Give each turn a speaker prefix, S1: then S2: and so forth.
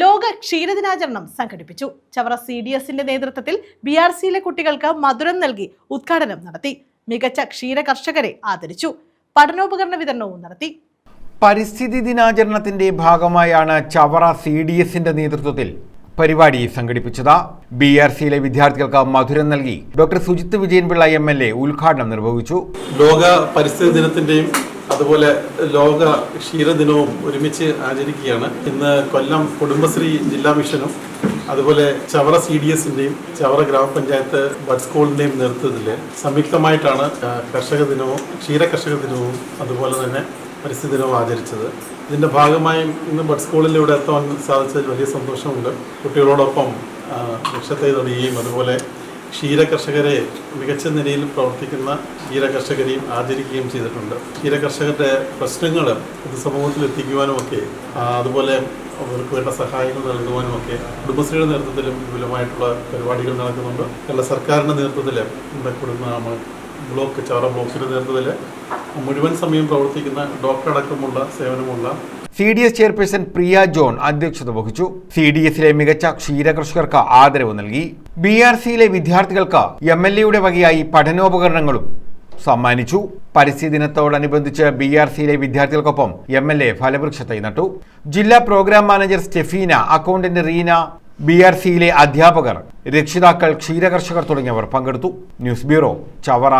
S1: ലോക ക്ഷീരദിനാചരണം സംഘടിപ്പിച്ചു. Chavara C D എസിന്റെ നേതൃത്വത്തിൽ ബി ആർ സിയിലെ കുട്ടികൾക്ക് മധുരം നൽകി ഉദ്ഘാടനം നടത്തി. മികച്ച ക്ഷീര കർഷകരെ ആദരിച്ചു. പഠനോപകരണ വിതരണവും നടത്തി.
S2: പരിസ്ഥിതി ദിനാചരണത്തിന്റെ ഭാഗമായാണ് ചവറ സി ഡി എസിന്റെ നേതൃത്വത്തിൽ പരിപാടി സംഘടിപ്പിച്ചത്. ബി ആർ സിയിലെ വിദ്യാർത്ഥികൾക്ക് മധുരം നൽകി doctor Sujith Vijayanpillai M L A ഉദ്ഘാടനം നിർവഹിച്ചു.
S3: ലോക പരിസ്ഥിതി ദിനത്തിന്റെയും അതുപോലെ ലോക ക്ഷീരദിനവും ഒരുമിച്ച് ആചരിക്കുകയാണ്. ഇന്ന് കൊല്ലം കുടുംബശ്രീ ജില്ലാ മിഷനും അതുപോലെ ചവറ സി ഡി എസിന്റെയും ചവറ ഗ്രാമപഞ്ചായത്ത് ബഡ് സ്കൂളിന്റെയും നേതൃത്വത്തിൽ സംയുക്തമായിട്ടാണ് കർഷക ദിനവും ക്ഷീര കർഷക ദിനവും അതുപോലെ തന്നെ പരിസ്ഥിതി ദിനവും ആചരിച്ചത്. ഇതിന്റെ ഭാഗമായി ഇന്ന് ബഡ് സ്കൂളിലൂടെ എത്താൻ സാധിച്ചതിൽ വലിയ സന്തോഷമുണ്ട്. കുട്ടികളോടൊപ്പം വൃക്ഷത്തെ തൊടുകയും അതുപോലെ ക്ഷീര കർഷകരെ മികച്ച നിലയിൽ പ്രവർത്തിക്കുന്ന ക്ഷീരകർഷകരെയും ആദരിക്കുകയും ചെയ്തിട്ടുണ്ട്. ക്ഷീരകർഷകരുടെ പ്രശ്നങ്ങൾ പ്രശ്നങ്ങൾ സമൂഹത്തിൽ എത്തിക്കുവാനുമൊക്കെ അതുപോലെ അവർക്ക് വേണ്ട സഹായങ്ങൾ നൽകുവാനുമൊക്കെ കുടുംബശ്രീയുടെ നേതൃത്വത്തിലും വിപുലമായിട്ടുള്ള പരിപാടികൾ നടക്കുന്നുണ്ട്. കേരള സർക്കാരിന്റെ നേതൃത്വത്തിൽ നമ്മുടെ കുടുംബ ബ്ലോക്ക് ചവറ ബ്ലോക്കിന്റെ നേതൃത്വത്തിൽ മുഴുവൻ സമയം പ്രവർത്തിക്കുന്ന ഡോക്ടർ അടക്കമുള്ള സേവനമുള്ള
S2: C D S chairperson Priya John അധ്യക്ഷത വഹിച്ചു. സി ഡി എസിലെ മികച്ച ക്ഷീരകർഷകർക്ക് ആദരവ് നൽകി. ബി ആർ സിയിലെ വിദ്യാർത്ഥികൾക്ക് എം എൽ എയുടെ വകയായി പഠനോപകരണങ്ങളും സമ്മാനിച്ചു. പരിസ്ഥിതി ദിനത്തോടനുബന്ധിച്ച് ബി ആർ സിയിലെ വിദ്യാർത്ഥികൾക്കൊപ്പം എം എൽ എ ഫലവൃക്ഷത്തൈ നട്ടു. ജില്ലാ programme manager Stephina accountant Reena B R സിയിലെ അധ്യാപകർ രക്ഷിതാക്കൾ ക്ഷീരകർഷകർ തുടങ്ങിയവർ പങ്കെടുത്തു. News bureau Chavara.